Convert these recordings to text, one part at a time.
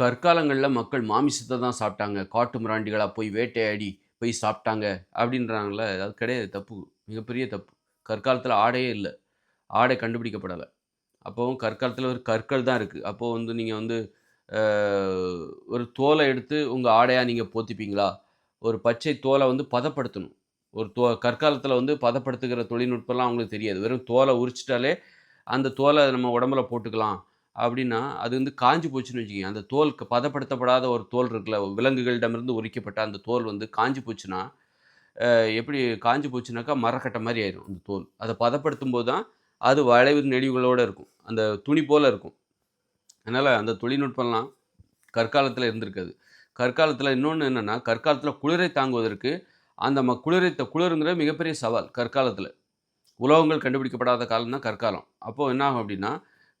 கற்காலங்களில் மக்கள் மாமிசத்தை தான் சாப்பிட்டாங்க. காட்டு மிராண்டிகளாக போய் வேட்டையாடி போய் சாப்பிட்டாங்க. அப்படின்றாங்கள அது கிடையாது தப்பு. மிகப்பெரிய தப்பு. கற்காலத்தில் ஆடையே இல்லை. ஆடை கண்டுபிடிக்கப்படலை. அப்போவும் கற்காலத்தில் ஒரு கற்கள் தான் இருக்குது அப்போது வந்து நீங்கள் வந்து ஒரு தோலை எடுத்து உங்கள் ஆடையாக நீங்கள் போத்திப்பீங்களா? ஒரு பச்சை தோலை வந்து பதப்படுத்தணும். ஒரு தோ கற்காலத்தில் வந்து பதப்படுத்துகிற தொழில்நுட்பம்லாம் அவங்களுக்கு தெரியாது. வெறும் தோலை உரிச்சிட்டாலே அந்த தோலை நம்ம உடம்புல போட்டுக்கலாம். அப்படின்னா அது வந்து காஞ்சி போச்சுன்னு வச்சுக்கோங்க. அந்த தோல் பதப்படுத்தப்படாத ஒரு தோல் இருக்குல்ல விலங்குகளிடமிருந்து உரிக்கப்பட்ட அந்த தோல் வந்து காஞ்சு போச்சுன்னா எப்படி காஞ்சு போச்சுனாக்கா மரக்கட்டை மாதிரி ஆயிடும் அந்த தோல். அதை பதப்படுத்தும் போது தான் அது வளைவு நெடிவுகளோடு இருக்கும். அந்த துணி போல் இருக்கும். அதனால் அந்த தொழில்நுட்பம்லாம் கற்காலத்தில் இருந்திருக்காது. கற்காலத்தில் இன்னொன்று என்னென்னா கற்காலத்தில் குளிரை தாங்குவதற்கு அந்த ம குளிரை குளிருங்கிற மிகப்பெரிய சவால் கற்காலத்தில். உலோகங்கள் கண்டுபிடிக்கப்படாத காலம் தான் கற்காலம். அப்போது என்ன ஆகும் அப்படின்னா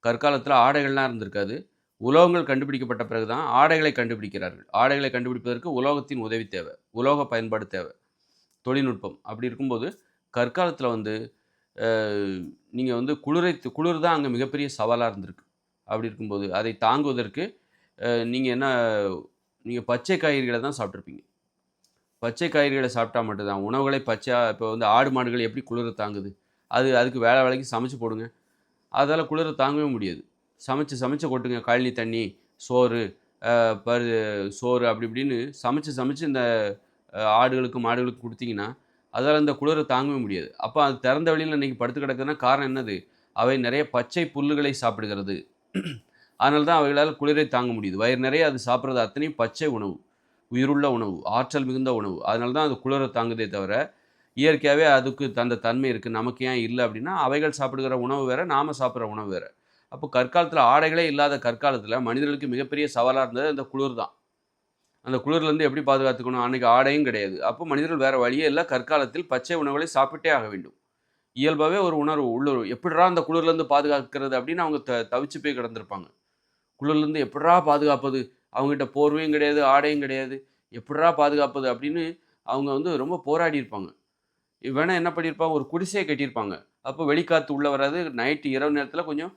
கற்காலத்தில் ஆடைகள்லாம் இருந்திருக்காது. உலோகங்கள் கண்டுபிடிக்கப்பட்ட பிறகு தான் ஆடைகளை கண்டுபிடிக்கிறார்கள். ஆடைகளை கண்டுபிடிப்பதற்கு உலோகத்தின் உதவி தேவை. உலோக பயன்பாடு தேவை. தொழில்நுட்பம். அப்படி இருக்கும்போது கற்காலத்தில் வந்து நீங்கள் வந்து குளிரை குளிர் தான் அங்கே மிகப்பெரிய சவாலாக இருந்திருக்கு. அப்படி இருக்கும்போது அதை தாங்குவதற்கு நீங்கள் என்ன நீங்கள் பச்சை காய்கறிகளை தான் சாப்பிட்ருப்பீங்க பச்சை காய்கறிகளை சாப்பிட்டா மட்டும்தான் உணவுகளை பச்சையாக இப்போ வந்து ஆடு மாடுகள் எப்படி குளிர தாங்குது? அது அதுக்கு வேலை வேலைக்கு சமைச்சு போடுங்க. அதால் குளிர தாங்கவே முடியாது. சமைச்சு சமைச்சு கொட்டுங்க. கழனி தண்ணி சோறு பரு சோறு அப்படி இப்படின்னு சமைச்சு சமைச்சு இந்த ஆடுகளுக்கு மாடுகளுக்கு கொடுத்தீங்கன்னா அதால் இந்த குளிரை தாங்கவே முடியாது. அப்போ அது திறந்த வெளியில் இன்றைக்கி படுத்து கிடக்குதுன்னா காரணம் என்னது? அவை நிறைய பச்சை புல்லுகளை சாப்பிடுகிறது. அதனால தான் அவைகளால் குளிரை தாங்க முடியுது. வயிறு நிறைய அது சாப்பிட்றது அத்தனையும் பச்சை உணவு. உயிருள்ள உணவு ஆற்றல் மிகுந்த உணவு. அதனால தான் அது குளிரை தாங்குதே தவிர இயற்கையாகவே அதுக்கு அந்த தன்மை இருக்குது நமக்கு ஏன் இல்லை அப்படின்னா அவைகள் சாப்பிடுகிற உணவு வேறு நாம் சாப்பிட்ற உணவு வேறு. அப்போ கற்காலத்தில் ஆடைகளே இல்லாத கற்காலத்தில் மனிதர்களுக்கு மிகப்பெரிய சவாலாக இருந்தது அந்த குளிர் தான். அந்த குளிர்லேருந்து எப்படி பாதுகாத்துக்கணும்? அன்றைக்கி ஆடையும் கிடையாது. அப்போ மனிதர்கள் வேறு வழியே இல்லை. கற்காலத்தில் பச்சை உணவுகளை சாப்பிட்டே ஆக வேண்டும். இயல்பாகவே ஒரு உணர்வு உள்ளுர் எப்படிடா அந்த குளிர்லேருந்து பாதுகாக்கிறது அப்படின்னு அவங்க த தவிச்சு போய் கிடந்திருப்பாங்க. குளிர்லேருந்து எப்படா பாதுகாப்பது? அவங்ககிட்ட போர்வையும் கிடையாது ஆடையும் கிடையாது. எப்படா பாதுகாப்பது அப்படின்னு அவங்க வந்து ரொம்ப போராடி இருப்பாங்க. வேணா என்ன பண்ணியிருப்பாங்க ஒரு குடிசையை கட்டியிருப்பாங்க. அப்போ வெளிக்காற்று உள்ளே வராது. நைட்டு இரவு நேரத்தில் கொஞ்சம்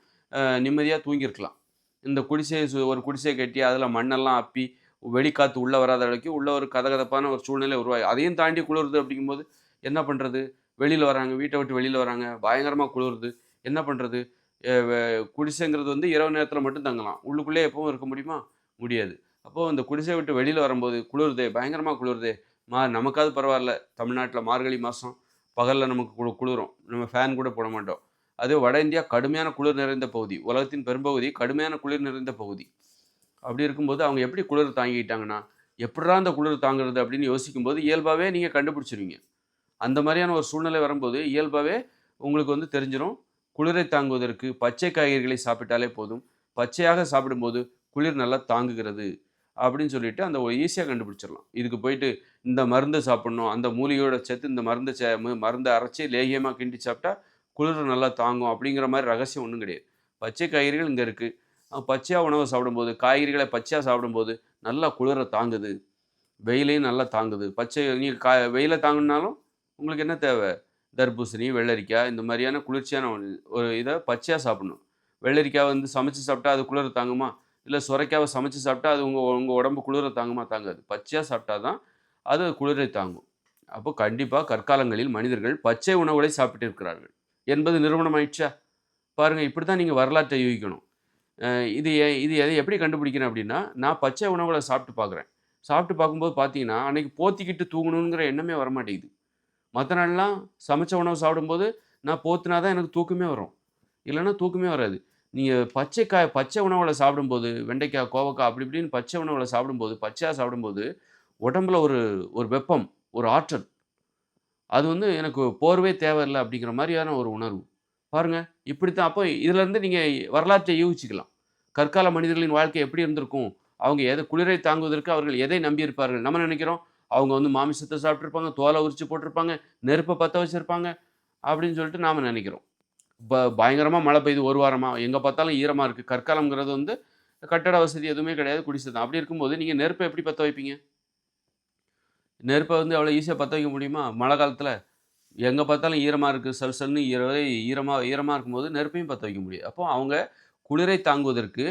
நிம்மதியாக தூங்கியிருக்கலாம். இந்த குடிசையை சு- ஒரு குடிசையை கட்டி அதில் மண்ணெல்லாம் அப்பி வெளிக்காற்று உள்ளே வராத அளவுக்கு உள்ள ஒரு கதகதப்பான ஒரு சூழ்நிலை உருவாகி அதையும் தாண்டி குளிருது அப்படிங்கும்போது என்ன பண்ணுறது வெளியில் வராங்க வீட்டை விட்டு வெளியில் வராங்க பயங்கரமாக குளிருது. என்ன பண்ணுறது குடிசைங்கிறது வந்து இரவு நேரத்தில் மட்டும் தங்கலாம். உள்ளுக்குள்ளே எப்பவும் இருக்க முடியுமா? முடியாது. அப்போது அந்த குடிசை விட்டு வெளியில் வரும்போது குளிருதே பயங்கரமாக குளிருதே மா நமக்காவது பரவாயில்ல. தமிழ்நாட்டில் மார்கழி மாதம் பகலில் நமக்கு குளு குளிரும். நம்ம ஃபேன் கூட போட மாட்டோம். அதே வட இந்தியா கடுமையான குளிர் நிறைந்த பகுதி. உலகத்தின் பெரும்பகுதி கடுமையான குளிர் நிறைந்த பகுதி. அப்படி இருக்கும்போது அவங்க எப்படி குளிர் தாங்கிக்கிட்டாங்கன்னா எப்படிடா அந்த குளிர் தாங்குறது அப்படின்னு யோசிக்கும்போது இயல்பாகவே நீங்கள் கண்டுபிடிச்சிருவீங்க. அந்த மாதிரியான ஒரு சூழ்நிலை வரும்போது இயல்பாகவே உங்களுக்கு வந்து தெரிஞ்சிடும் குளிரை தாங்குவதற்கு பச்சை காய்கறிகளை சாப்பிட்டாலே போதும். பச்சையாக சாப்பிடும்போது குளிர் நல்லா தாங்குகிறது. அப்படின்னு சொல்லிட்டு அந்த ஈஸியாக கண்டுபிடிச்சிடலாம். இதுக்கு போயிட்டு இந்த மருந்து சாப்பிட்ணும் அந்த மூலிகையோட சேர்த்து இந்த மருந்து சே மருந்தை அரைச்சி லேகியமாக கிண்டி சாப்பிட்டா குளிர் நல்லா தாங்கும் அப்படிங்கிற மாதிரி ரகசியம் ஒன்றும் கிடையாது. பச்சை காய்கறிகள் இங்கே இருக்குது பச்சையாக உணவை சாப்பிடும்போது காய்கறிகளை பச்சையாக சாப்பிடும்போது நல்லா குளிரை தாங்குது. வெயிலையும் நல்லா தாங்குது. பச்சை நீங்கள் கா வெயிலை தாங்கினாலும் உங்களுக்கு என்ன தேவை? தர்பூசணி வெள்ளரிக்காய் இந்த மாதிரியான குளிர்ச்சியான ஒரு இதை பச்சையாக சாப்பிடணும். வெள்ளரிக்காய் வந்து சமைச்சு சாப்பிட்டா அது குளிர தாங்குமா? இல்லை சுரைக்காவை சமைச்சு சாப்பிட்டா அது உங்கள் உங்கள் உடம்பு குளிர தாங்குமா? தாங்காது. பச்சையாக சாப்பிட்டா தான் அது குளிரை தாங்கும். அப்போ கண்டிப்பாக கற்காலங்களில் மனிதர்கள் பச்சை உணவுகளை சாப்பிட்டு இருக்கிறார்கள். என்பது நிறுவனம் ஆயிடுச்சா? பாருங்கள் இப்படி தான் நீங்கள் வரலாற்றை யூகிக்கணும். இது இது எதை எப்படி கண்டுபிடிக்கிறேன் அப்படின்னா நான் பச்சை உணவுகளை சாப்பிட்டு பார்க்குறேன். சாப்பிட்டு பார்க்கும்போது பார்த்தீங்கன்னா அன்னைக்கு போத்திக்கிட்டு தூங்கணுங்கிற எண்ணமே வரமாட்டேங்குது. மற்ற நாள்லாம் சமைச்ச உணவு சாப்பிடும்போது நான் போத்துனா தான் எனக்கு தூக்கமே வரும். இல்லைன்னா தூக்கமே வராது. நீங்கள் பச்சை காய் பச்சை உணவில் சாப்பிடும்போது வெண்டைக்காய் கோவக்காய் அப்படி இப்படின்னு பச்சை உணவில் சாப்பிடும்போது பச்சையாக சாப்பிடும்போது உடம்புல ஒரு ஒரு வெப்பம் ஒரு ஆற்றல். அது வந்து எனக்கு போர்வே தேவையில்லை அப்படிங்கிற மாதிரியான ஒரு உணர்வு. பாருங்கள் இப்படி தான் அப்போ இதுலேருந்து நீங்கள் வரலாற்றை யூகிச்சுக்கலாம். கற்கால மனிதர்களின் வாழ்க்கை எப்படி இருந்திருக்கும்? அவங்க எதை குளிரை தாங்குவதற்கு அவர்கள் எதை நம்பியிருப்பார்கள்? நம்ம நினைக்கிறோம் அவங்க வந்து மாமிசத்தை சாப்பிட்ருப்பாங்க தோலை உரிச்சு போட்டிருப்பாங்க நெருப்பை பற்ற வச்சுருப்பாங்க அப்படின்னு சொல்லிட்டு நாம் நினைக்கிறோம். பயங்கரமாக மழை பெய்யுது ஒரு வாரமாக எங்கே பார்த்தாலும் ஈரமாக இருக்குது கற்காலம்ங்கிறது வந்து கட்டட வசதி எதுவுமே கிடையாது குடிசை தான். அப்படி இருக்கும்போது நீங்கள் நெருப்பை எப்படி பற்ற வைப்பீங்க? நெருப்பை வந்து அவ்வளோ ஈஸியாக பற்ற வைக்க முடியுமா? மழை காலத்தில் எங்கே பார்த்தாலும் ஈரமாக இருக்குது சல் சல்னு ஈரவே ஈரமாக ஈரமாக இருக்கும்போது நெருப்பையும் பற்ற வைக்க முடியும். அப்போ அவங்க குளிரை தாங்குவதற்கு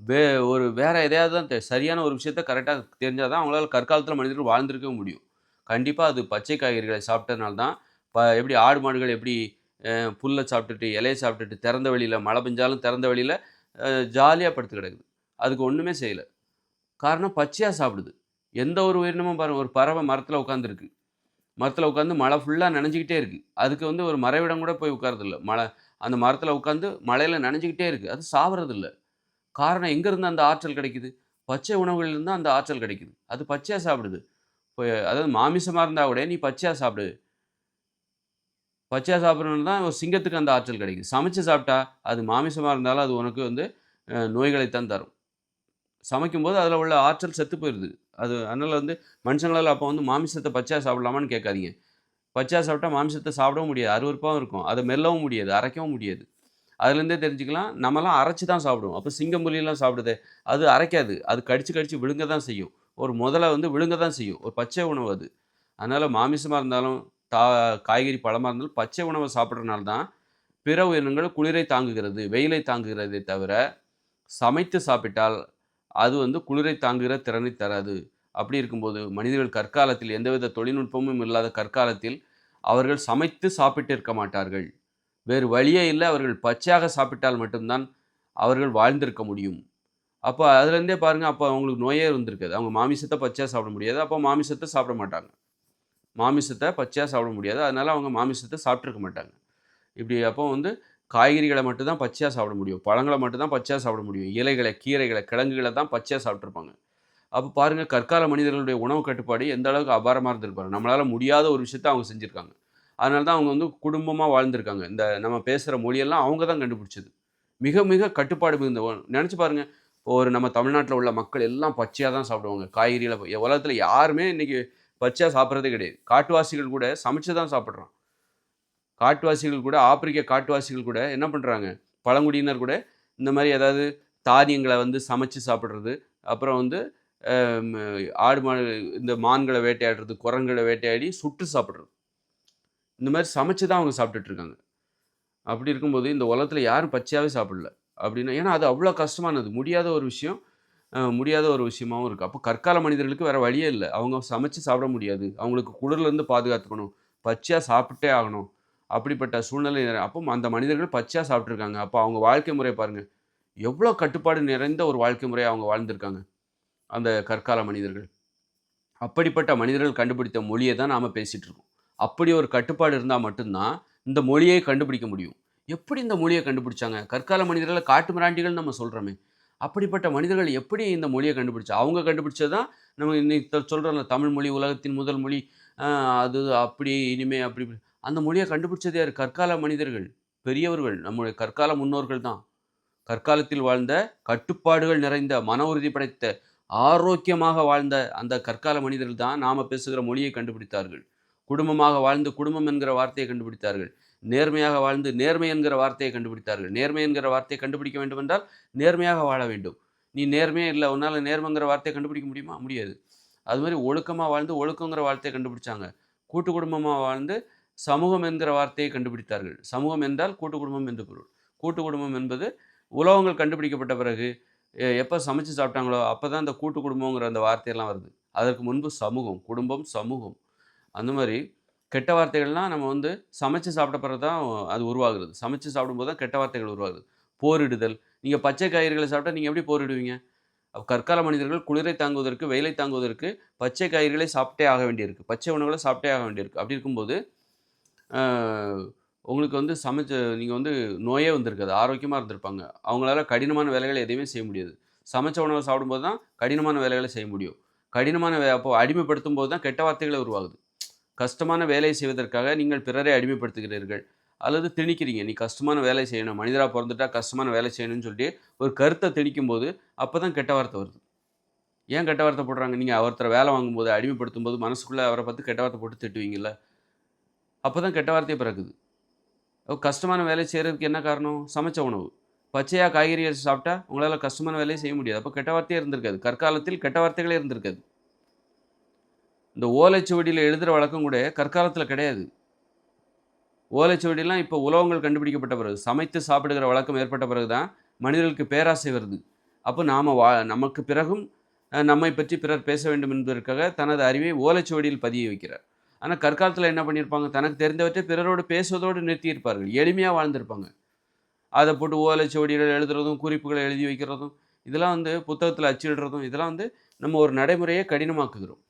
வே ஒரு வேறு எதையாவது தான் சரியான ஒரு விஷயத்த கரெக்டாக தெரிஞ்சால் தான் அவங்களால கற்காலத்தில் மனிதர்கள் வாழ்ந்திருக்க முடியும். கண்டிப்பாக அது பச்சை காய்கறிகளை சாப்பிட்டதுனால தான், இப்போ எப்படி ஆடு மாடுகள் எப்படி புல்ல சாப்பிட்டுட்டு, இலையை சாப்பிட்டுட்டு, திறந்த வெளியில மழை பெஞ்சாலும் திறந்த வழியில் ஜாலியாக படுத்து கிடக்குது. அதுக்கு ஒன்றுமே செய்யல. காரணம் பச்சையாக சாப்பிடுது. எந்த ஒரு உயிரினமும் பாருங்க, ஒரு பறவை மரத்தில் உட்காந்துருக்கு. மரத்தில் உட்காந்து மழை ஃபுல்லாக நினைஞ்சிக்கிட்டே இருக்குது அதுக்கு வந்து ஒரு மறைவிடம் கூட போய் உட்காரதில்ல மழை அந்த மரத்தில் உட்காந்து மழையில் நனைஞ்சுக்கிட்டே இருக்குது அது சாவறதில்ல. காரணம் எங்கேருந்து அந்த ஆற்றல் கிடைக்குது? பச்சை உணவுகள்லேருந்து அந்த ஆற்றல் கிடைக்குது. அது பச்சையாக சாப்பிடுது. இப்போ அதாவது மாமிசமாக இருந்தால் கூட நீ பச்சையாக சாப்பிடு. பச்சையாக சாப்பிடுறதுனால தான் ஒரு சிங்கத்துக்கு அந்த ஆற்றல் கிடைக்குது. சமைச்சு சாப்பிட்டா, அது மாமிசமாக இருந்தாலும் அது உனக்கு வந்து நோய்களை தான் தரும். சமைக்கும்போது அதில் உள்ள ஆற்றல் செத்து போயிடுது அது அதனால் வந்து மனுஷங்களால் அப்போ வந்து மாமிசத்தை பச்சையாக சாப்பிடலாமான்னு கேட்காதீங்க. பச்சையாக சாப்பிட்டா மாமிசத்தை சாப்பிடவும் முடியாது. அருவருப்பாவும் இருக்கும். அதை மெல்லவும் முடியாது. அரைக்கவும் முடியாது. அதுலேருந்தே தெரிஞ்சுக்கலாம். நம்மலாம் அரைச்சு தான் சாப்பிடுவோம். அப்போ சிங்கம், புலிலாம் சாப்பிடுதே, அது அரைக்காது. அது கடிச்சு, கடிச்சு விழுங்க தான் செய்யும். ஒரு முதல்ல வந்து விழுங்க தான் செய்யும். ஒரு பச்சை உணவு அது. அதனால் மாமிசமாக இருந்தாலும், தா காய்கறி, பழமாக இருந்தாலும் பச்சை உணவை சாப்பிடுறனால தான், பிற உயிரினங்கள் குளிரை தாங்குகிறது, வெயிலை தாங்குகிறதே தவிர, சமைத்து சாப்பிட்டால் அது வந்து குளிரை தாங்குகிற திறனை தராது. அப்படி இருக்கும்போது, மனிதர்கள் கற்காலத்தில் எந்தவித தொழில்நுட்பமும் இல்லாத கற்காலத்தில், அவர்கள் சமைத்து சாப்பிட்டு இருக்க மாட்டார்கள். வேறு வழியே இல்லை அவர்கள் பச்சையாக சாப்பிட்டால் மட்டும்தான் அவர்கள் வாழ்ந்திருக்க முடியும். அப்போ அதுலேருந்தே பாருங்க, அப்போ அவங்களுக்கு நோயே இருந்திருக்காது. அவங்க மாமிசத்தை பச்சையாக சாப்பிட முடியாது. அப்போ மாமிசத்தை சாப்பிட மாட்டாங்க. மாமிசத்தை பச்சையாக சாப்பிட முடியாது. அதனால் அவங்க மாமிசத்தை சாப்பிட்ருக்க மாட்டாங்க. இப்படி அப்போ வந்து காய்கறிகளை மட்டும்தான் பச்சையாக சாப்பிட முடியும். பழங்களை மட்டும்தான் பச்சையாக சாப்பிட முடியும். இலைகளை கீரைகளை கிழங்குகளை தான் பச்சையாக சாப்பிட்ருப்பாங்க அப்போ பாருங்கள் கற்கால மனிதர்களுடைய உணவு கட்டுப்பாடு எந்த அளவுக்கு அபாரமாக இருந்திருக்கு நம்மளால் முடியாத ஒரு விஷயத்த அவங்க செஞ்சுருக்காங்க அதனால தான் அவங்க வந்து குடும்பமாக வாழ்ந்திருக்காங்க. இந்த நம்ம பேசுகிற மொழியெல்லாம் அவங்க தான் கண்டுபிடிச்சது. மிக, மிக கட்டுப்பாடு மிகுந்த நினச்சி பாருங்க. ஒரு நம்ம தமிழ்நாட்டில் உள்ள மக்கள் எல்லாம் பச்சையாக தான் சாப்பிடுவாங்க. காய்கறியில் உலகத்தில் யாருமே இன்றைக்கி பச்சா சாப்பிட்றதே கிடையாது. காட்டுவாசிகள் கூட சமைச்சு தான் சாப்பிட்றோம் காட்டுவாசிகள் கூட ஆப்பிரிக்க காட்டுவாசிகள் கூட என்ன பண்ணுறாங்க பழங்குடியினர் கூட இந்த மாதிரி ஏதாவது தானியங்களை வந்து சமைச்சு சாப்பிட்றது அப்புறம் வந்து ஆடு, மாடு இந்த மான்களை வேட்டையாடுறது, குரங்களை வேட்டையாடி சுட்டு சாப்பிட்றது இந்த மாதிரி சமைச்சு தான் அவங்க சாப்பிட்டுட்டு இருக்காங்க. அப்படி இருக்கும்போது இந்த உலகத்தில் யாரும் பச்சையாகவே சாப்பிடல. அப்படின்னா ஏன்னா அது அவ்வளோ கஷ்டமானது. முடியாத ஒரு விஷயம். முடியாத ஒரு விஷயமாவும் இருக்குது அப்போ கற்கால மனிதர்களுக்கு வேறு வழியே இல்லை அவங்க சமைச்சு சாப்பிட முடியாது. அவங்களுக்கு குளிர்லேருந்து பாதுகாத்துக்கணும். பச்சையாக சாப்பிட்டே ஆகணும். அப்படிப்பட்ட சூழ்நிலை அப்போ அந்த மனிதர்கள் பச்சையாக சாப்பிட்ருக்காங்க அப்போ அவங்க வாழ்க்கை முறை பாருங்கள் எவ்வளோ கட்டுப்பாடு நிறைந்த ஒரு வாழ்க்கை முறையை அவங்க வாழ்ந்திருக்காங்க. அந்த கற்கால மனிதர்கள். அப்படிப்பட்ட மனிதர்கள் கண்டுபிடித்த மொழியை தான் நாம் பேசிகிட்ருக்கோம் இருக்கோம். அப்படி ஒரு கட்டுப்பாடு இருந்தால் மட்டும்தான் இந்த மொழியை கண்டுபிடிக்க முடியும். எப்படி இந்த மொழியை கண்டுபிடிச்சாங்க? கற்கால மனிதர்களை காட்டு மிராண்டிகள்னு நம்ம சொல்கிறோமே அப்படிப்பட்ட மனிதர்கள் எப்படி இந்த மொழியை கண்டுபிடிச்சா? அவங்க கண்டுபிடிச்சது தான் நம்ம இன்னைக்கு சொல்கிறோம்ல தமிழ் மொழி உலகத்தின் முதல் மொழி. அது அப்படி இனிமே அப்படி அந்த மொழியை கண்டுபிடிச்சது யார் கற்கால மனிதர்கள். பெரியவர்கள். நம்முடைய கற்கால முன்னோர்கள் தான். கற்காலத்தில் வாழ்ந்த, கட்டுப்பாடுகள் நிறைந்த, மன உறுதி படைத்த, ஆரோக்கியமாக வாழ்ந்த அந்த கற்கால மனிதர்கள் தான் நாம் பேசுகிற மொழியை கண்டுபிடித்தார்கள். குடும்பமாக வாழ்ந்து குடும்பம் என்கிற வார்த்தையை கண்டுபிடித்தார்கள். நேர்மையாக வாழ்ந்து நேர்மை என்கிற வார்த்தையை கண்டுபிடித்தார்கள். நேர்மை என்கிற வார்த்தையை கண்டுபிடிக்க வேண்டும் என்றால், நேர்மையாக வாழ வேண்டும். நீ நேர்மையே இல்லை உன்னால் நேர்மைங்கிற வார்த்தையை கண்டுபிடிக்க முடியுமா? முடியாது. அது மாதிரி ஒழுக்கமாக வாழ்ந்து ஒழுக்கங்கிற வார்த்தையை கண்டுபிடிச்சாங்க. கூட்டு குடும்பமாக வாழ்ந்து சமூகம் என்கிற வார்த்தையை கண்டுபிடித்தார்கள். சமூகம் என்றால் கூட்டு குடும்பம் என்று பொருள். கூட்டு குடும்பம் என்பது உலோகங்கள் கண்டுபிடிக்கப்பட்ட பிறகு எப்போ சமைச்சு சாப்பிட்டாங்களோ, அப்போ தான் இந்த கூட்டு குடும்பங்கிற அந்த வார்த்தையெல்லாம் வருது. அதற்கு முன்பு சமூகம், குடும்பம், சமூகம். அந்த மாதிரி கெட்ட வார்த்தைகள்லாம் நம்ம வந்து சமைச்சு சாப்பிட்ட பிறகு தான் அது உருவாகுறது சமைச்சு சாப்பிடும்போது தான் கெட்ட வார்த்தைகள் உருவாகுது. போரிடுதல். நீங்கள் பச்சை காய்கறிகளை சாப்பிட்டா நீங்கள் எப்படி போரிடுவீங்க? கற்கால மனிதர்கள் குளிரை தாங்குவதற்கு, வெயிலை தாங்குவதற்கு பச்சை காய்கறிகளை சாப்பிட்டே ஆக வேண்டியிருக்கு. பச்சை உணவுகளை சாப்பிட்டே ஆக வேண்டியிருக்கு. அப்படி இருக்கும்போது, உங்களுக்கு வந்து சமைச்ச நீங்கள் வந்து நோயே வந்திருக்காது. ஆரோக்கியமாக இருந்திருப்பாங்க. அவங்களால கடினமான வேலைகளை எதையுமே செய்ய முடியாது. சமைச்ச உணவை சாப்பிடும்போது தான் கடினமான வேலைகளை செய்ய முடியும். கடினமான வே அப்போ அடிமைப்படுத்தும் போது தான் கெட்ட வார்த்தைகளை உருவாகுது. கஷ்டமான வேலையை செய்வதற்காக நீங்கள் பிறரை அடிமைப்படுத்துகிறீர்கள். அல்லது திணிக்கிறீங்க. நீ கஷ்டமான வேலை செய்யணும். மனிதராக பிறந்துட்டா கஷ்டமான வேலை செய்யணும்னு சொல்லிட்டு ஒரு கருத்த திணிக்கும்போது, அப்போ தான் கெட்ட வார்த்தை வருது. ஏன் கெட்ட வார்த்தை போடுறாங்க? நீங்கள் ஒருத்தர வேலை வாங்கும்போது, அடிமைப்படுத்தும் போது மனசுக்குள்ளே அவரை பார்த்து கெட்ட வார்த்தை போட்டு திட்டுவீங்கல்ல. அப்போ தான் கெட்ட வார்த்தையே பிறக்குது. கஷ்டமான வேலை செய்கிறதுக்கு என்ன காரணம்? சமைச்ச உணவு. பச்சையாக காய்கறி சாப்பிட்டா உங்களால் கஷ்டமான வேலையை செய்ய முடியாது. அப்போ கெட்ட வார்த்தையே இருந்திருக்காது. கற்காலத்தில் கெட்ட வார்த்தைகளே இருந்திருக்காது. இந்த ஓலைச்சுவடியில் எழுதுகிற வழக்கம் கூட கற்காலத்தில் கிடையாது. ஓலைச்சுவடிலாம் இப்போ உலகங்கள் கண்டுபிடிக்கப்பட்ட பிறகு, சமைத்து சாப்பிடுகிற வழக்கம் ஏற்பட்ட பிறகு தான் மனிதர்களுக்கு பேராசை வருது. அப்போ நாம் வா நமக்கு பிறகும் நம்மை பற்றி பிறர் பேச வேண்டும் என்பதற்காக தனது அறிவை ஓலைச்சுவடியில் பதிய வைக்கிறார். ஆனால் கற்காலத்தில் என்ன பண்ணியிருப்பாங்க? தனக்கு தெரிந்தவற்றை பிறரோடு பேசுவதோடு நிறுத்தியிருப்பார்கள். எளிமையாக வாழ்ந்திருப்பாங்க. அதை போட்டு ஓலைச்சுவடிகள் எழுதுறதும் குறிப்புகளை எழுதி வைக்கிறதும் இதெல்லாம் வந்து புத்தகத்தில் அச்சிடுறதும் இதெல்லாம் வந்து நம்ம ஒரு நடைமுறையை கடினமாக்குகிறோம்.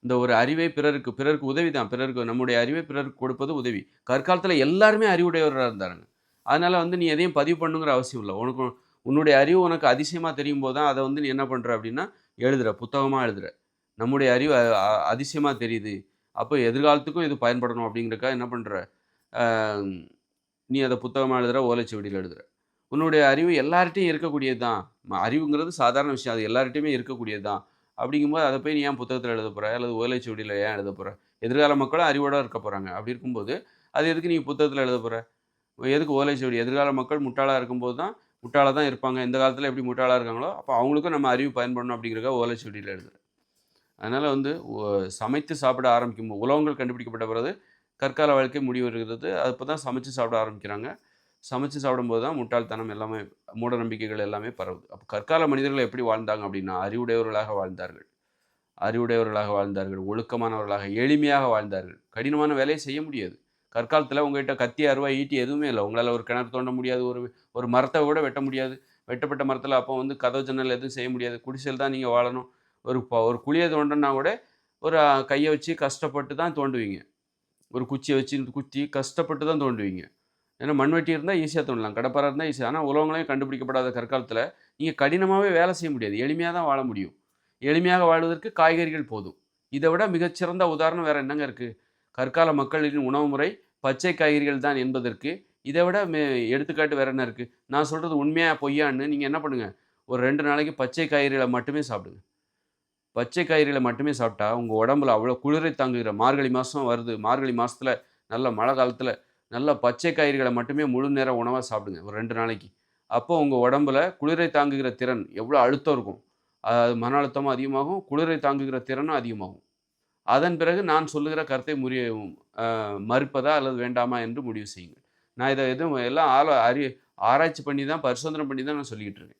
இந்த ஒரு அறிவை பிறருக்கு பிறருக்கு உதவி தான். பிறருக்கு நம்முடைய அறிவை பிறருக்கு கொடுப்பது உதவி. கற்காலத்தில் எல்லாருமே அறிவுடையவராக இருந்தாருங்க. அதனால் வந்து நீ எதையும் பதிவு பண்ணுங்கிற அவசியம் இல்லை. உனக்கு உன்னுடைய அறிவு உனக்கு அதிசயமாக தெரியும் போது தான் அதை வந்து நீ என்ன பண்ணுற அப்படின்னா எழுதுற. புத்தகமாக எழுதுற. நம்முடைய அறிவு அ- அதிசயமாக தெரியுது. அப்போ எதிர்காலத்துக்கும் இது பயன்படணும் அப்படிங்கிறக்கா என்ன பண்ணுற நீ அதை புத்தகமாக எழுதுற ஓலைச்சுவடியில் எழுதுற. உன்னுடைய அறிவு எல்லார்ட்டையும் இருக்கக்கூடியது தான். அறிவுங்கிறது சாதாரண விஷயம். அது எல்லார்ட்டையுமே இருக்கக்கூடியது தான். அப்படிங்கும்போது அதை போய் நீ ஏன் புத்தகத்தில் எழுத போகிற அல்லது ஓலைச்சுவடியில் ஏன் எழுத போகிற எதிர்கால மக்களும் அறிவோட இருக்க போகிறாங்க அப்படி இருக்கும்போது அது எதுக்கு நீ புத்தகத்தில் எழுத போகிற எதுக்கு ஓலைச்சுவடி எதிர்கால மக்கள் முட்டாளாக இருக்கும்போது தான் முட்டாளாக தான் இருப்பாங்க. இந்த காலத்தில் எப்படி முட்டாளாக இருக்காங்களோ அப்போ அவங்களுக்கும் நம்ம அறிவு பயன்படணும் அப்படிங்கிறக்க ஓலைச்சுவடியில் எழுதுகிறேன் அதனால் வந்து சமைத்து சாப்பிட ஆரம்பிக்கும் போது உலகங்கள் கண்டுபிடிக்கப்பட்ட பிறகு கற்கால வாழ்க்கை முடிவு வருகிறது அப்போ தான் சமைச்சு சாப்பிட ஆரம்பிக்கிறாங்க. சமைச்சு சாப்பிடும்போது தான் முட்டாள்தனம் எல்லாமே மூட நம்பிக்கைகள் எல்லாமே பரவுது. அப்போ கற்கால மனிதர்கள் எப்படி வாழ்ந்தாங்க அப்படின்னா அறிவுடையவர்களாக வாழ்ந்தார்கள். அறிவுடையவர்களாக வாழ்ந்தார்கள் ஒழுக்கமானவர்களாக எளிமையாக வாழ்ந்தார்கள். கடினமான வேலையை செய்ய முடியாது. கற்காலத்தில் உங்கள்கிட்ட கத்தி அருவா ஈட்டி எதுவுமே இல்லை. உங்களால் ஒரு கிணறு தோண்ட முடியாது ஒரு ஒரு மரத்தை கூட வெட்ட முடியாது. வெட்டப்பட்ட மரத்தில் அப்போ வந்து கதவு ஜன்னல் எதுவும் செய்ய முடியாது. குடிசையில் தான் நீங்கள் வாழணும். ஒரு ப- ஒரு குழியை தோண்டனா கூட ஒரு கையை வச்சு கஷ்டப்பட்டு தான் தோண்டுவீங்க. ஒரு குச்சியை வச்சு குத்தி கஷ்டப்பட்டு தான் தோண்டுவீங்க. ஏன்னா மண்வெட்டி இருந்தால் ஈஸியாக தோணலாம் கடப்பாரை இருந்தால் ஈஸியாக ஆனால் உலகங்களையும் கண்டுபிடிக்கப்படாத கற்காலத்தில் நீங்கள் கடினமாகவே வேலை செய்ய முடியாது. எளிமையாக தான் வாழ முடியும். எளிமையாக வாழ்வதற்கு காய்கறிகள் போதும். இதை விட மிகச்சிறந்த உதாரணம் வேறு என்னங்க இருக்குது கற்கால மக்களின் உணவு முறை பச்சை காய்கறிகள் தான் என்பதற்கு இதை விட மே எடுத்துக்காட்டு வேறு என்ன இருக்குது நான் சொல்கிறது உண்மையாக பொய்யான்னு நீங்கள் என்ன பண்ணுங்கள் ஒரு ரெண்டு நாளைக்கு பச்சை காய்கறிகளை மட்டுமே சாப்பிடுங்க. பச்சை காய்கறிகளை மட்டுமே சாப்பிட்டா உங்கள் உடம்புல அவ்வளோ குளிரை தாங்குகிற மார்கழி மாதம் வருது. மார்கழி மாதத்தில் நல்ல மழை காலத்தில் நல்ல பச்சை காய்கறிகளை மட்டுமே முழு நேர உணவாக சாப்பிடுங்க ஒரு ரெண்டு நாளைக்கு. அப்போ உங்கள் உடம்புல குளிரை தாங்குகிற திறன் எவ்வளோ அழுத்தம் இருக்கும். அது மன அழுத்தமும் அதிகமாகும் குளிரை தாங்குகிற திறனும் அதிகமாகும். அதன் பிறகு நான் சொல்லுகிற கருத்தை முறிய மறுப்பதா அல்லது வேண்டாமா என்று முடிவு செய்யுங்கள். நான் இதை எதுவும் எல்லாம் ஆலோ அறி ஆராய்ச்சி பண்ணி தான் பரிசோதனை பண்ணி தான் நான் சொல்லிக்கிட்டு இருக்கேன்.